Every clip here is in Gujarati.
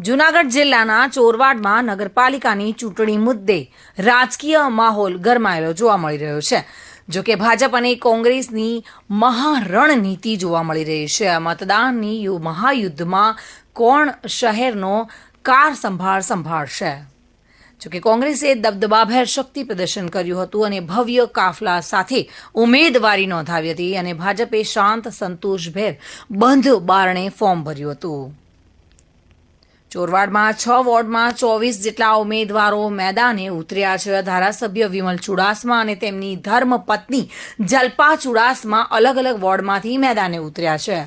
જૂનાગઢ જિલ્લાના ચોરવાડમાં નગરપાલિકાની ચૂંટણી મુદ્દે રાજકીય માહોલ ગરમાયેલો જોવા મળી રહ્યો છે. જો કે ભાજપ અને કોંગ્રેસની મહારણનીતિ જોવા મળી રહી છે. મતદાનની મહાયુદ્ધમાં કોણ શહેરનો કાર સંભાળ સંભાળશે? જોકે કોંગ્રેસે દબદબાભેર શક્તિ પ્રદર્શન કર્યું હતું અને ભવ્ય કાફલા સાથે ઉમેદવારી નોંધાવી હતી અને ભાજપે શાંત સંતોષભેર બંધ બારણે ફોર્મ ભર્યું હતું. ચોરવાડમાં છ વોર્ડમાં ચોવીસ જેટલા ઉમેદવારો મેદાને ઉતર્યા છે. ધારાસભ્ય વિમલ ચુડાસમા અને તેમની ધર્મપત્ની જલ્પા ચુડાસમા અલગ અલગ વોર્ડમાંથી મેદાને ઉતર્યા છે.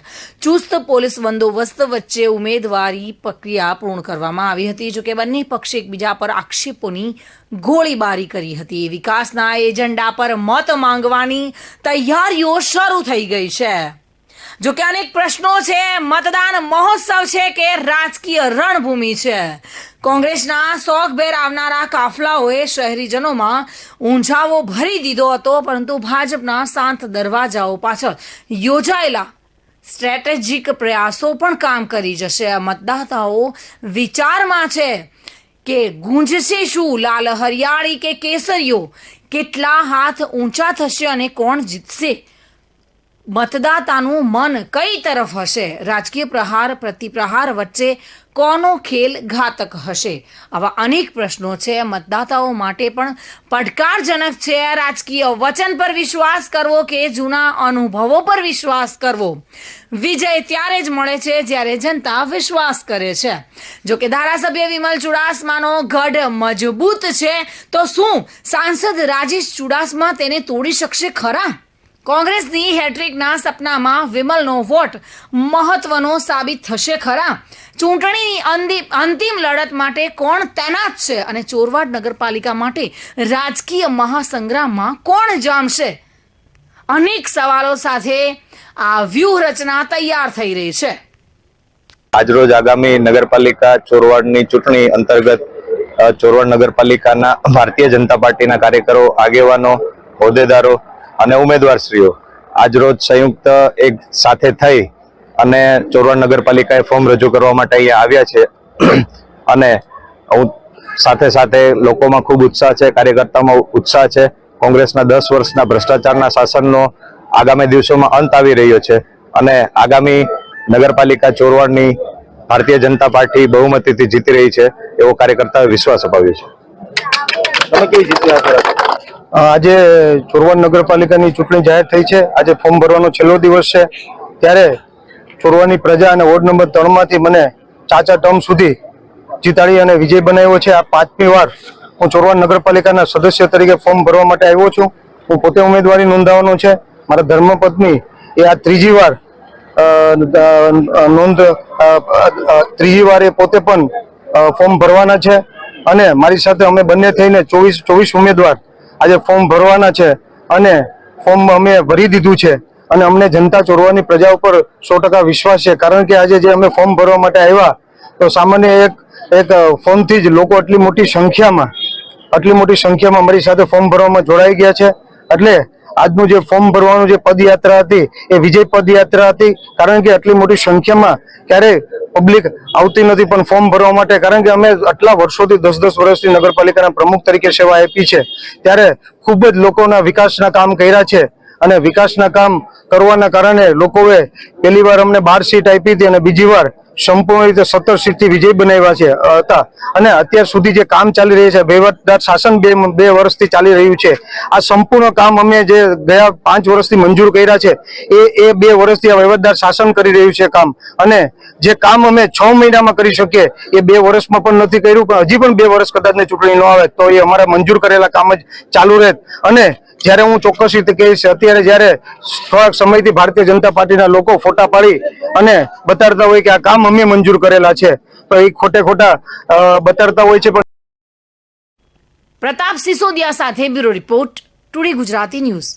ચુસ્ત પોલીસ બંદોબસ્ત વચ્ચે ઉમેદવારી પ્રક્રિયા પૂર્ણ કરવામાં આવી હતી, જોકે બંને પક્ષે એકબીજા પર આક્ષેપોની ગોળીબારી કરી હતી. વિકાસના એજન્ડા પર મત માંગવાની તૈયારીઓ શરૂ થઈ ગઈ છે. જો કે અનેક પ્રશ્નો છે. મતદાન મહોત્સવ છે કે રાજકીય રણભૂમિ છે? કોંગ્રેસના શોખભેર આવનારા કાફલાઓએ શહેરીજનોમાં ઊંઝાવો ભરી દીધો હતો, પરંતુ ભાજપના શાંત દરવાજાઓ પાછળ યોજાયેલા સ્ટ્રેટેજિક પ્રયાસો પણ કામ કરી જશે. મતદાતાઓ વિચારમાં છે કે ગુંજશે શું? લાલ હરિયાળી કે કેસરીઓ? કેટલા હાથ ઊંચા થશે અને કોણ જીતશે? મતદાતાનું મન કઈ તરફ હશે? રાજકીય પ્રહાર, પ્રતિપ્રહાર વચ્ચે કોનો ખેલ ઘાતક હશે? આવા અનેક પ્રશ્નો છે. મતદાતાઓ માટે પણ પડકારજનક છે. રાજકીય વચન પર વિશ્વાસ કરવો કે જૂના અનુભવો પર વિશ્વાસ કરવો? વિજય ત્યારે જ મળે છે જ્યારે જનતા વિશ્વાસ કરે છે. જો કે ધારાસભ્ય વિમલ ચુડાસમાનો ગઢ મજબૂત છે, તો શું સાંસદ રાજેશ ચુડાસમા તેને તોડી શકશે ખરા? કોંગ્રેસની હેટ્રિકના સપનામાં વિમલનો વોટ મહત્વનો સાબિત થશે ખરા. ચૂંટણીની અંતિમ લડત માટે કોણ તૈનાત છે અને ચોરવાડ નગરપાલિકા માટે રાજકીય મહાસંગ્રામમાં કોણ જામશે? અનેક સવાલો સાથે આ વ્યૂહરચના તૈયાર થઈ રહી છે. આજરોજ આગામી નગરપાલિકા ચોરવાડની ચૂંટણી અંતર્ગત ચોરવાડ નગરપાલિકાના ભારતીય જનતા પાર્ટીના કાર્યકરો, આગેવાનો, હોદ્દેદારો અને ઉમેદવારશ્રીઓ. આજરોજ સંયુક્ત એક સાથે થઈ અને ચોરવાડ નગરપાલિકાએ ફોર્મ રજૂ કરવા માટે અહીંયા આવ્યા છે. અને સાથે સાથે લોકોમાં ખૂબ ઉત્સાહ છે, કાર્યકર્તામાં ઉત્સાહ છે. કોંગ્રેસના દસ વર્ષના ભ્રષ્ટાચારના શાસનનો આગામી દિવસોમાં અંત આવી રહ્યો છે. અને આગામી નગરપાલિકા ચોરવાડની ભારતીય જનતા પાર્ટી બહુમતીથી જીતી રહી છે એવો કાર્યકર્તાઓએ વિશ્વાસ અપાવ્યો છે. આજે ચોરવાડ નગરપાલિકાની ચૂંટણી જાહેર થઈ છે. આજે ફોર્મ ભરવાનો છેલ્લો દિવસ છે. ત્યારે ચોરવાની પ્રજા અને વોર્ડ નંબર ત્રણમાંથી મને ચાચા ટર્મ સુધી જીતાડી અને વિજય બનાવ્યો છે. આ પાંચમી વાર હું ચોરવાડ નગરપાલિકાના સદસ્ય તરીકે ફોર્મ ભરવા માટે આવ્યો છું. હું પોતે ઉમેદવારી નોંધાવાનો છે. મારા ધર્મપત્ની એ આ ત્રીજી વાર નોંધ ત્રીજી વાર એ પોતે પણ ફોર્મ ભરવાના છે. અને મારી સાથે અમે બંને થઈને ચોવીસ ચોવીસ ઉમેદવાર આજે ફોર્મ ભરવાના છે અને ફોર્મ અમે ભરી દીધું છે અને અમને જનતા ચોરવાની પ્રજા ઉપર સો ટકા વિશ્વાસ છે. કારણ કે આજે જે અમે ફોર્મ ભરવા માટે આવ્યા, તો સામાન્ય એક એક ફોર્મથી જ લોકો આટલી મોટી સંખ્યામાં, આટલી મોટી સંખ્યામાં મારી સાથે ફોર્મ ભરવામાં જોડાઈ ગયા છે. એટલે આજનું જે ફોર્મ ભરવાનું જે પદયાત્રા હતી, એ વિજય પદયાત્રા હતી. કારણ કે આટલી મોટી સંખ્યામાં ક્યારેય પબ્લિક આવતી નથી પણ ફોર્મ ભરવા માટે. કારણ કે અમે આટલા વર્ષોથી દસ દસ વર્ષથી નગરપાલિકાના પ્રમુખ તરીકે સેવા આપી છે. ત્યારે ખૂબ જ લોકોના વિકાસના કામ કર્યા છે. અને વિકાસના કામ કરવાના કારણે લોકોએ પહેલી વાર અમને બાર સીટ આપી હતી અને બીજી વાર સંપૂર્ણ રીતે સત્તર સીટથી વિજય બનાવ્યા છે હતા. અને અત્યાર સુધી જે કામ ચાલી રહ્યું છે, વહીવટદાર શાસન બે બે વર્ષથી ચાલી રહ્યું છે. આ સંપૂર્ણ કામ અમે જે ગયા પાંચ વર્ષથી મંજૂર કર્યા છે, એ એ બે વર્ષથી આ વહીવટદાર શાસન કરી રહ્યું છે કામ. અને જે કામ અમે છ મહિનામાં કરી શકીએ, એ બે વર્ષમાં પણ નથી કર્યું, પણ હજી પણ બે વર્ષ કદાચ ચૂંટણી ન આવે, તો એ અમારા મંજૂર કરેલા કામ જ ચાલુ રહે અને જ્યારે હું ચોક્કસ રીતે કહીશ, અત્યારે જ્યારે થોડાક સમયથી ભારતીય જનતા પાર્ટીના લોકો ફોટા પાડી અને બતાડતા હોય કે આ કામ અમે મંજૂર કરેલા છે. તો એ ખોટે ખોટા બતાડતા હોય છે પણ પ્રતાપ સિસોદિયા સાથે bureau report, today Gujarati news.